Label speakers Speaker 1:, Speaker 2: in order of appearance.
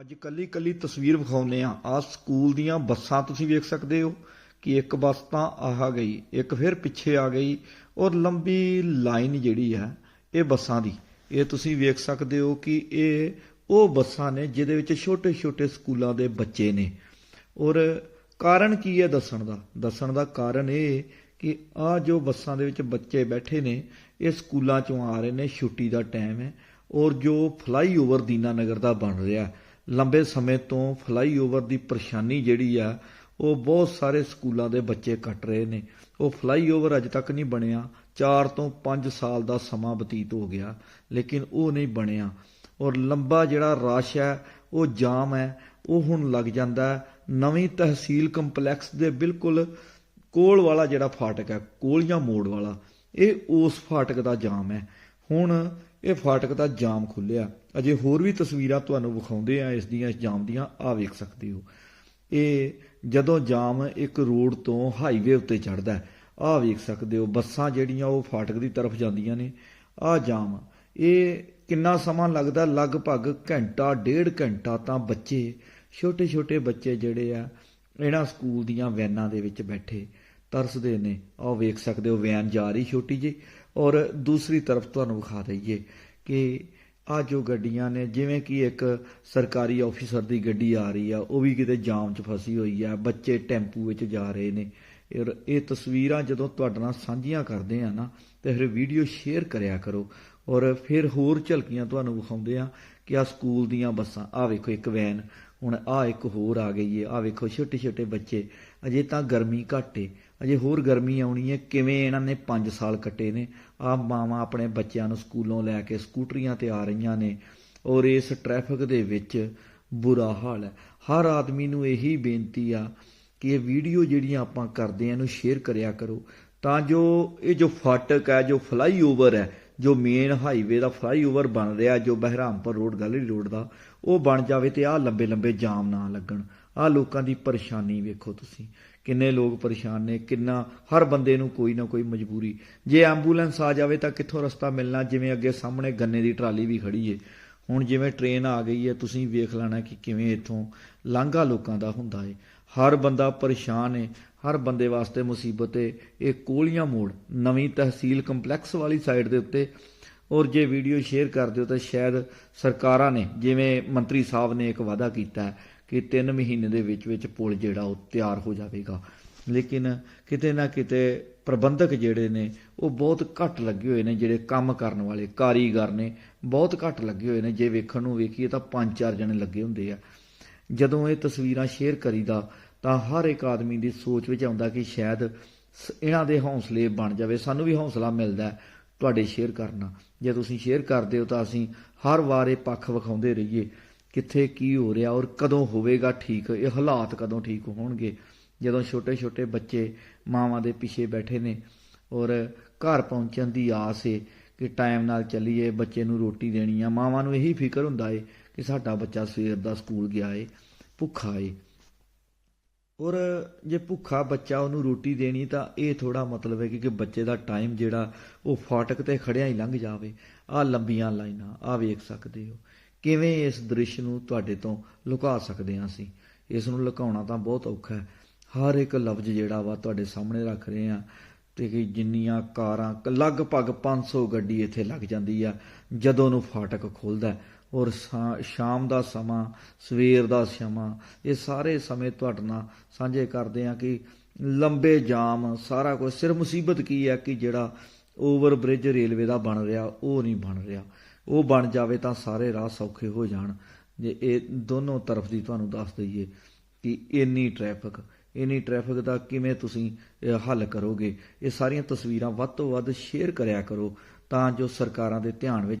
Speaker 1: ਅੱਜ ਕੱਲੀ ਕੱਲੀ ਤਸਵੀਰ ਵਿਖਾਉਨੇ ਆ ਆ ਸਕੂਲ ਦੀਆਂ ਬੱਸਾਂ ਤੁਸੀਂ ਵੇਖ ਸਕਦੇ ਹੋ ਕਿ ਇੱਕ ਬੱਸ ਤਾਂ ਆਹ ਗਈ, ਇੱਕ ਫਿਰ ਪਿੱਛੇ ਆ ਗਈ ਔਰ ਲੰਬੀ ਲਾਈਨ ਜਿਹੜੀ ਹੈ ਇਹ ਬੱਸਾਂ ਦੀ। ਇਹ ਤੁਸੀਂ ਵੇਖ ਸਕਦੇ ਹੋ ਕਿ ਇਹ ਉਹ ਬੱਸਾਂ ਨੇ ਜਿਹਦੇ ਵਿੱਚ ਛੋਟੇ ਛੋਟੇ ਸਕੂਲਾਂ ਦੇ ਬੱਚੇ ਨੇ। ਔਰ ਕਾਰਨ ਕੀ ਹੈ ਦੱਸਣ ਦਾ? ਦੱਸਣ ਦਾ ਕਾਰਨ ਇਹ ਕਿ ਆ ਜੋ ਬੱਸਾਂ ਦੇ ਵਿੱਚ ਬੱਚੇ ਬੈਠੇ ਨੇ, ਇਹ ਸਕੂਲਾਂ ਚੋਂ ਆ ਰਹੇ ਨੇ, ਛੁੱਟੀ ਦਾ ਟਾਈਮ ਹੈ ਔਰ ਜੋ ਫਲਾਈਓਵਰ ਦੀਨਾਨਗਰ ਦਾ ਬਣ ਰਿਹਾ ਲੰਬੇ ਸਮੇਂ ਤੋਂ ਫਲਾਈਓਵਰ ਦੀ ਪਰੇਸ਼ਾਨੀ ਜਿਹੜੀ ਆ, ਉਹ ਬਹੁਤ ਸਾਰੇ ਸਕੂਲਾਂ ਦੇ ਬੱਚੇ ਕੱਟ ਰਹੇ ਨੇ। ਉਹ ਫਲਾਈਓਵਰ ਅਜੇ ਤੱਕ ਨਹੀਂ ਬਣਿਆ। 4 ਤੋਂ 5 ਸਾਲ ਦਾ ਸਮਾਂ ਬਤੀਤ ਹੋ ਗਿਆ, ਲੇਕਿਨ ਉਹ ਨਹੀਂ ਬਣਿਆ। ਔਰ ਲੰਬਾ ਜਿਹੜਾ ਰਸ਼ ਹੈ, ਉਹ ਜਾਮ ਹੈ। ਉਹ ਹੁਣ ਲੱਗ ਜਾਂਦਾ ਨਵੀਂ ਤਹਿਸੀਲ ਕੰਪਲੈਕਸ ਦੇ ਬਿਲਕੁਲ ਕੋਲ ਵਾਲਾ ਜਿਹੜਾ ਫਾਟਕ ਹੈ, ਕੋਲ ਜਾਂ ਮੋੜ ਵਾਲਾ, ਇਹ ਉਸ ਫਾਟਕ ਦਾ ਜਾਮ ਹੈ। ਹੁਣ ਇਹ ਫਾਟਕ ਦਾ ਜਾਮ ਖੁੱਲਿਆ। ਅਜੇ ਹੋਰ ਵੀ ਤਸਵੀਰਾਂ ਤੁਹਾਨੂੰ ਵਿਖਾਉਂਦੇ ਆ ਇਸ ਦੀਆਂ, ਇਸ ਜਾਮ ਦੀਆਂ। ਆ ਵੇਖ ਸਕਦੇ ਹੋ। ਇਹ ਜਦੋਂ ਜਾਮ ਇੱਕ ਰੋਡ ਤੋਂ ਹਾਈਵੇ ਉੱਤੇ ਚੜਦਾ ਆ ਵੇਖ ਸਕਦੇ ਹੋ। ਬੱਸਾਂ ਜਿਹੜੀਆਂ, ਉਹ ਫਾਟਕ ਦੀ ਤਰਫ ਜਾਂਦੀਆਂ ਨੇ। ਆ ਜਾਮ, ਇਹ ਕਿੰਨਾ ਸਮਾਂ ਲੱਗਦਾ? ਲਗਭਗ ਘੰਟਾ, ਡੇਢ ਘੰਟਾ ਤਾਂ ਬੱਚੇ ਛੋਟੇ ਛੋਟੇ ਬੱਚੇ ਜਿਹੜੇ ਆ, ਇਹਨਾਂ ਸਕੂਲ ਦੀਆਂ ਵੈਨਾਂ ਦੇ ਵਿੱਚ ਬੈਠੇ। ਤਰਸਦੇ ਨੇ। ਆਹ ਵੇਖ ਸਕਦੇ ਹੋ ਵੈਨ ਜਾ ਰਹੀ ਛੋਟੀ ਜੀ ਔਰ ਦੂਸਰੀ ਤਰਫ ਤੁਹਾਨੂੰ ਵਿਖਾ ਦਈਏ ਕਿ ਆ ਜੋ ਗੱਡੀਆਂ ਨੇ, ਜਿਵੇਂ ਕਿ ਇੱਕ ਸਰਕਾਰੀ ਆਫੀਸਰ ਦੀ ਗੱਡੀ ਆ ਰਹੀ ਆ, ਉਹ ਵੀ ਕਿਤੇ ਜਾਮ 'ਚ ਫਸੀ ਹੋਈ ਆ, ਬੱਚੇ ਟੈਂਪੂ ਵਿੱਚ ਜਾ ਰਹੇ ਨੇ। ਔਰ ਇਹ ਤਸਵੀਰਾਂ ਜਦੋਂ ਤੁਹਾਡੇ ਨਾਲ ਸਾਂਝੀਆਂ ਕਰਦੇ ਆ ਨਾ, ਤੇ ਫਿਰ ਵੀਡੀਓ ਸ਼ੇਅਰ ਕਰਿਆ ਕਰੋ। ਔਰ ਫਿਰ ਹੋਰ ਝਲਕੀਆਂ ਤੁਹਾਨੂੰ ਵਿਖਾਉਂਦੇ ਆ ਕਿ ਆ ਸਕੂਲ ਦੀਆਂ ਬੱਸਾਂ ਆ ਵੇਖੋ ਇੱਕ ਵੈਨ, ਹੁਣ ਆ ਇੱਕ ਹੋਰ ਆ ਗਈ ਏ ਆ ਵੇਖੋ ਛੋਟੇ ਛੋਟੇ ਬੱਚੇ, ਅਜੇ ਤਾਂ ਗਰਮੀ ਘੱਟ ਏ। ਅਜੇ ਹੋਰ ਗਰਮੀ ਆਉਣੀ ਹੈ, ਕਿਵੇਂ ਇਹਨਾਂ ਨੇ 5 ਸਾਲ ਕੱਟੇ ਨੇ? ਆ ਮਾਵਾਂ ਆਪਣੇ ਬੱਚਿਆਂ ਨੂੰ ਸਕੂਲੋਂ ਲੈ ਕੇ ਸਕੂਟਰੀਆਂ ਤੇ ਆ ਰਹੀਆਂ ਨੇ ਔਰ ਇਸ ਟ੍ਰੈਫਿਕ ਦੇ ਵਿੱਚ ਬੁਰਾ ਹਾਲ ਹੈ। ਹਰ ਆਦਮੀ ਨੂੰ ਇਹੀ ਬੇਨਤੀ ਆ ਕਿ ਇਹ ਵੀਡੀਓ ਜਿਹੜੀਆਂ ਆਪਾਂ ਕਰਦੇ ਆ, ਇਹਨੂੰ ਸ਼ੇਅਰ ਕਰਿਆ ਕਰੋ। ਤਾਂ ਜੋ ਇਹ ਜੋ ਫਾਟਕ ਹੈ, ਜੋ ਫਲਾਈਓਵਰ ਹੈ ਜੋ ਮੇਨ ਹਾਈਵੇ ਦਾ ਫਲਾਈਓਵਰ ਬਣ ਰਿਹਾ, ਜੋ ਬਹਿਰਾਮਪੁਰ ਰੋਡ ਗੈਲਰੀ ਰੋਡ ਦਾ, ਉਹ ਬਣ ਜਾਵੇ ਤੇ ਆਹ ਲੰਬੇ ਲੰਬੇ ਜਾਮ ਨਾ ਲੱਗਣ। ਆਹ ਲੋਕਾਂ ਦੀ ਪਰੇਸ਼ਾਨੀ ਵੇਖੋ ਤੁਸੀਂ। ਕਿੰਨੇ ਲੋਕ ਪਰੇਸ਼ਾਨ ਨੇ, ਕਿੰਨਾ, ਹਰ ਬੰਦੇ ਨੂੰ ਕੋਈ ਨਾ ਕੋਈ ਮਜਬੂਰੀ। ਜੇ ਐਂਬੂਲੈਂਸ ਆ ਜਾਵੇ ਤਾਂ ਕਿੱਥੋਂ ਰਸਤਾ ਮਿਲਣਾ? ਜਿਵੇਂ ਅੱਗੇ ਸਾਹਮਣੇ ਗੰਨੇ ਦੀ ਟਰਾਲੀ ਵੀ ਖੜੀ ਏ। ਹੁਣ ਜਿਵੇਂ ਟ੍ਰੇਨ ਆ ਗਈ ਹੈ ਤੁਸੀਂ ਵੇਖ ਲੈਣਾ ਕਿ ਕਿਵੇਂ ਇੱਥੋਂ ਲਾਂਘਾ ਲੋਕਾਂ ਦਾ ਹੁੰਦਾ ਏ। ਹਰ ਬੰਦਾ ਪਰੇਸ਼ਾਨ ਏ। ਹਰ ਬੰਦੇ ਵਾਸਤੇ ਮੁਸੀਬਤ ਏ। ਇਹ ਕੋਲੀਆਂ ਮੋੜ, ਨਵੀਂ ਤਹਿਸੀਲ ਕੰਪਲੈਕਸ ਵਾਲੀ ਸਾਈਡ ਦੇ ਉੱਤੇ। ਔਰ ਜੇ ਵੀਡੀਓ ਸ਼ੇਅਰ ਕਰ ਦਿਓ ਤਾਂ ਸ਼ਾਇਦ ਸਰਕਾਰਾਂ ਨੇ, ਜਿਵੇਂ ਮੰਤਰੀ ਸਾਹਿਬ ਨੇ ਇੱਕ ਵਾਅਦਾ ਕੀਤਾ ਹੈ ਕਿ 3 ਮਹੀਨੇ ਦੇ ਵਿੱਚ ਵਿੱਚ ਪੁਲ ਜਿਹੜਾ ਉਹ ਤਿਆਰ ਹੋ ਜਾਵੇਗਾ। ਲੇਕਿਨ ਕਿਤੇ ਨਾ ਕਿਤੇ ਪ੍ਰਬੰਧਕ ਜਿਹੜੇ ਨੇ, ਉਹ ਬਹੁਤ ਘੱਟ ਲੱਗੇ ਹੋਏ ਨੇ, ਜਿਹੜੇ ਕੰਮ ਕਰਨ ਵਾਲੇ ਕਾਰੀਗਰ ਨੇ, ਬਹੁਤ ਘੱਟ ਲੱਗੇ ਹੋਏ ਨੇ। ਜੇ ਵੇਖਣ ਨੂੰ ਵੇਖੀਏ ਤਾਂ ਪੰਜ ਚਾਰ ਜਣੇ ਲੱਗੇ ਹੁੰਦੇ ਆ। ਜਦੋਂ ਇਹ ਤਸਵੀਰਾਂ ਸ਼ੇਅਰ ਕਰੀਦਾ ਤਾਂ ਹਰ ਇੱਕ ਆਦਮੀ ਦੀ ਸੋਚ ਵਿੱਚ ਆਉਂਦਾ ਕਿ ਸ਼ਾਇਦ ਸ- ਇਹਨਾਂ ਦੇ ਹੌਸਲੇ ਬਣ ਜਾਵੇ, ਸਾਨੂੰ ਵੀ ਹੌਸਲਾ ਮਿਲਦਾ ਤੁਹਾਡੇ ਸ਼ੇਅਰ ਕਰਨਾ। ਜੇ ਤੁਸੀਂ ਸ਼ੇਅਰ ਕਰਦੇ ਹੋ ਤਾਂ ਅਸੀਂ ਹਰ ਵਾਰ ਇਹ ਪੱਖ ਵਿਖਾਉਂਦੇ ਰਹੀਏ ਕਿੱਥੇ ਕੀ ਹੋ ਰਿਹਾ ਔਰ ਕਦੋਂ ਹੋਵੇਗਾ ਠੀਕ, ਇਹ ਹਾਲਾਤ ਕਦੋਂ ਠੀਕ ਹੋਣਗੇ। ਜਦੋਂ ਛੋਟੇ ਛੋਟੇ ਬੱਚੇ ਮਾਵਾਂ ਦੇ ਪਿੱਛੇ ਬੈਠੇ ਨੇ ਔਰ ਘਰ ਪਹੁੰਚਣ ਦੀ ਆਸ ਏ ਕਿ ਟਾਈਮ ਨਾਲ ਚੱਲੀਏ, ਬੱਚੇ ਨੂੰ ਰੋਟੀ ਦੇਣੀ ਆ, ਮਾਵਾਂ ਨੂੰ ਇਹੀ ਫਿਕਰ ਹੁੰਦਾ ਏ ਕਿ ਸਾਡਾ ਬੱਚਾ ਸਵੇਰ ਦਾ ਸਕੂਲ ਗਿਆ ਏ, ਭੁੱਖਾ ਏ। ਔਰ ਜੇ ਭੁੱਖਾ ਬੱਚਾ ਉਹਨੂੰ ਰੋਟੀ ਦੇਣੀ ਤਾਂ ਇਹ ਥੋੜਾ ਮਤਲਬ ਹੈ ਕਿ ਕਿ ਬੱਚੇ ਦਾ ਟਾਈਮ ਜਿਹੜਾ ਉਹ ਫਾਟਕ ਤੇ ਖੜਿਆ ਹੀ ਲੰਘ ਜਾਵੇ। ਆ ਲੰਬੀਆਂ ਲਾਈਨਾਂ ਆ ਵੇਖ ਸਕਦੇ ਹੋ। ਕਿਵੇਂ ਇਸ ਦ੍ਰਿਸ਼ ਨੂੰ ਤੁਹਾਡੇ ਤੋਂ ਲੁਕਾ ਸਕਦੇ ਹਾਂ ਅਸੀਂ? ਇਸ ਨੂੰ ਲੁਕਾਉਣਾ ਤਾਂ ਬਹੁਤ ਔਖਾ ਹੈ। ਹਰ ਇੱਕ ਲਫ਼ਜ਼ ਜਿਹੜਾ ਵਾ ਤੁਹਾਡੇ ਸਾਹਮਣੇ ਰੱਖ ਰਹੇ ਆ ਤੇ ਕਿ ਜਿੰਨੀਆਂ ਕਾਰਾਂ ਕ- ਲਗਭਗ 500 ਗੱਡੀ ਇੱਥੇ ਲੱਗ ਜਾਂਦੀ ਆ, ਜਦੋਂ ਨੂੰ ਫਾਟਕ ਖੁੱਲਦਾ ਔਰ ਸ਼ਾ- ਸ਼ਾਮ ਦਾ ਸਮਾਂ, ਸਵੇਰ ਦਾ ਸਮਾਂ, ਇਹ ਸਾਰੇ ਸਮੇਂ ਤੁਹਾਡੇ ਨਾਲ ਸਾਂਝੇ ਕਰਦੇ ਆ ਕਿ ਲੰਬੇ ਜਾਮ, ਸਾਰਾ ਕੁਝ ਸਿਰ ਮੁਸੀਬਤ ਕੀ ਹੈ ਕਿ ਜਿਹੜਾ ਓਵਰ ਬ੍ਰਿਜ ਰੇਲਵੇ ਦਾ ਬਣ ਰਿਹਾ, ਉਹ ਨਹੀਂ ਬਣ ਰਿਹਾ। ਉਹ ਬਣ ਜਾਵੇ ਤਾਂ ਸਾਰੇ ਰਾਹ ਸੌਖੇ ਹੋ ਜਾਣ। ਜੇ ਇਹ ਦੋਨੋਂ ਤਰਫ ਦੀ ਤੁਹਾਨੂੰ ਦੱਸ ਦਈਏ ਕਿ ਇੰਨੀ ਟ੍ਰੈਫਿਕ ਇੰਨੀ ਟ੍ਰੈਫਿਕ ਦਾ ਕਿਵੇਂ ਤੁਸੀਂ ਹੱਲ ਕਰੋਗੇ? ਇਹ ਸਾਰੀਆਂ ਤਸਵੀਰਾਂ ਵੱਧ ਤੋਂ ਵੱਧ ਸ਼ੇਅਰ ਕਰਿਆ ਕਰੋ ਤਾਂ ਜੋ ਸਰਕਾਰਾਂ ਦੇ ਧਿਆਨ ਵਿੱਚ